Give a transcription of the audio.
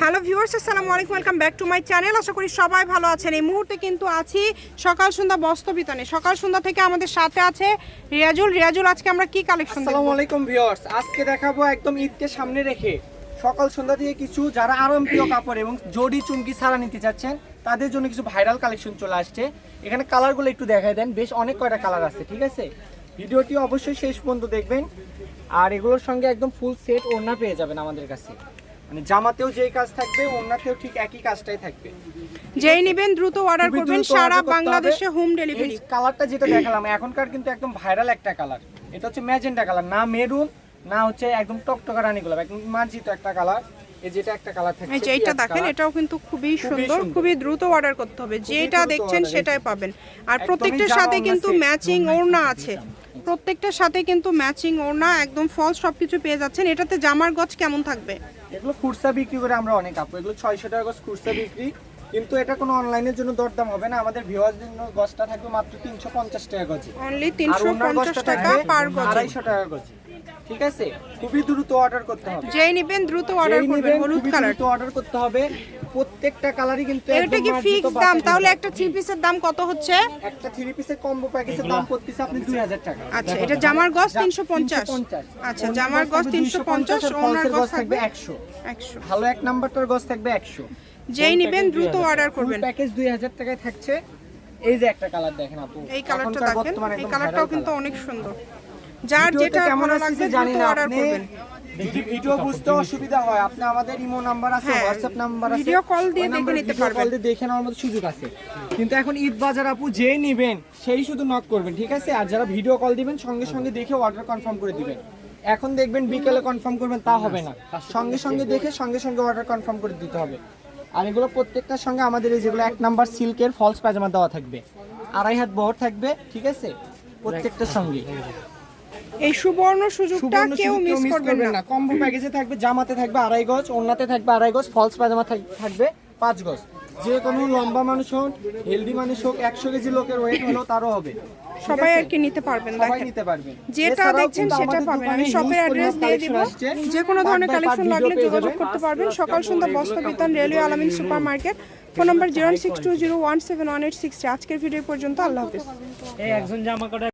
Hello viewers আসসালামু আলাইকুম welcome back to my channel. আশা করি সবাই ভালো আছেন। এই মুহূর্তে কিন্তু আছি সকাল সন্ধ্যা বস্ত্র বিতানে সকাল সন্ধ্যা থেকে আমাদের সাথে আছে রিয়াজুল। রিয়াজুল আজকে আমরা কি কালেকশন আসসালামু আলাইকুম ভিউয়ার্স আজকে দেখাবো একদম ঈদকে সামনে রেখে সকাল সন্ধ্যা থেকে কিছু যারা আরামপ্রিয় কাপড় এবং জড়ি চুমকি ছাড়া নিতে চাচ্ছেন তাদের জন্য কিছু ভাইরাল কালেকশন চলে আসছে। এখানে কালারগুলো একটু দেখায় দেন। বেশ অনেক কয়টা কালার আছে ঠিক আছে? ভিডিওটি অবশ্যই শেষ পর্যন্ত দেখবেন। আর এগুলোর সঙ্গে একদম ফুল সেট ওড়না পেয়ে যাবেন আমাদের কাছে। মানে জামাতেও যেই কাজ থাকবে ওড়নাতেও ঠিক একই কাজটাই থাকবে। যেই নেবেন দ্রুত অর্ডার করবেন সারা বাংলাদেশে হোম ডেলিভারি কালারটা যেটা দেখালাম এখনকার কিন্তু একদম ভাইরাল একটা কালার এটা হচ্ছে ম্যাজেন্টা কালার না মেরুন না হচ্ছে একদম টকটকা রানী গোলাপ একদম মার্জিত একটা কালার এই যেটা একটা কালার থাকছে এই যে এইটা দেখেন এটাও কিন্তু খুবই সুন্দর। খুবই দ্রুত অর্ডার করতে হবে। যেটা দেখছেন সেটাই পাবেন। আর প্রত্যেকটার সাথে কিন্তু। ম্যাচিং ওড়না আছে। প্রত্যেকটার সাথে কিন্তু ম্যাচিং ওড়না একদম ফলস সবকিছু পেয়ে যাচ্ছেন। এটাতে জামার গজ কেমন থাকবে? এগুলো খুরসা বিক্রি করে আমরা অনেক আপু এগুলো ছয়শো টাকা গজ খুরসা বিক্রি। কিন্তু এটা কোনো অনলাইনের জন্য দরদাম হবে না আমাদের ভিওয়ার জন্য গজটা থাকবে মাত্র তিনশো পঞ্চাশ টাকা গজে। অনলি তিনশো পঞ্চাশ টাকা পার গজ। আড়াইশো টাকা গজে। ঠিক আছে? খুবই দ্রুত অর্ডার করতে হবে। যেই নেবেন দ্রুত অর্ডার করবেন হলুদ কালার দ্রুত অর্ডার করতে হবে। প্রত্যেকটা কালারই কিন্তু এটা কি ফিক্স দাম? তাহলে একটা থ্রি পিসের দাম কত হচ্ছে? একটা থ্রি পিসের কম্বো প্যাকেজের দাম পড়তেছে আপনি 2000 টাকা। আচ্ছা এটা জামার পঞ্চাশ। 350 আচ্ছা জামার পঞ্চাশ 250 ওনার গজ থাকবে 100 একশো। ভালো এক নাম্বারটার গজ থাকবে 100 যেই নেবেন দ্রুত অর্ডার করবেন। প্যাকেজ 2000 টাকায় থাকছে। এই যে একটা কালার দেখেন আপু। এই কালারটা দেখেন এই কালারটাও কিন্তু অনেক সুন্দর। যার যেটা কেমন ভালো লাগবে জানি না আপনি যদি ভিডিও বুঝতে অসুবিধা হয়। আপনি আমাদের ইমো নাম্বার আছে হ্যাঁ, হোয়াটসঅ্যাপ নাম্বার আছে ভিডিও কল দিয়ে দেখে নিতে পারবেন। কল দিয়ে দেখে নেওয়ার মতো সুযোগ আছে। কিন্তু এখন ঈদ বাজার আপু যে নিবেন সেই শুধু নক করবেন ঠিক আছে? আর যারা ভিডিও কল দিবেন সঙ্গে সঙ্গে দেখে অর্ডার কনফার্ম করে দিবেন। এখন দেখবেন বিকেলে কনফার্ম করবেন তা হবে না। সঙ্গে সঙ্গে দেখে সঙ্গে সঙ্গে অর্ডার কনফার্ম করে দিতে হবে। আর এগুলো প্রত্যেকটার সঙ্গে আমাদের এই যেগুলো এক নাম্বার সিল্কের ফলস পাজামা দেওয়া থাকবে। আড়াই হাত বহর থাকবে ঠিক আছে? প্রত্যেকটার সঙ্গে। এই সুবর্ণ সুযোগটা কেউ সুযোগ মিস করবেন না। কম্বো প্যাকেজে থাকবে জামাতে থাকবে আড়াই গজ ওড়নাতে থাকবে আড়াই গজ ফলস পাজামা থাক- থাকবে পাঁচ গজ। যে কোনো লম্বা মানুষ হোক হেলদি মানুষ হোক একশো কেজি লোকের ওয়েট হলেও তারও হবে। সবাই আর কি নিতে পারবেন সবাই দেখেন। নিতে পারবেন। যেটা দেখছেন সেটা পাবেন। আমি শপের অ্যাড্রেস দিয়ে দিব। যে কোনো ধরনের কালেকশন লাগলে যোগাযোগ করতে পারবেন। সকাল সন্ধ্যা বস্ত্র বিতান railway Alamin super market phone নম্বর zero six two zero one seven one eight six আজকের ভিডিও পর্যন্ত। আল্লাহ হাফিজ। এই একজন জামা কাটা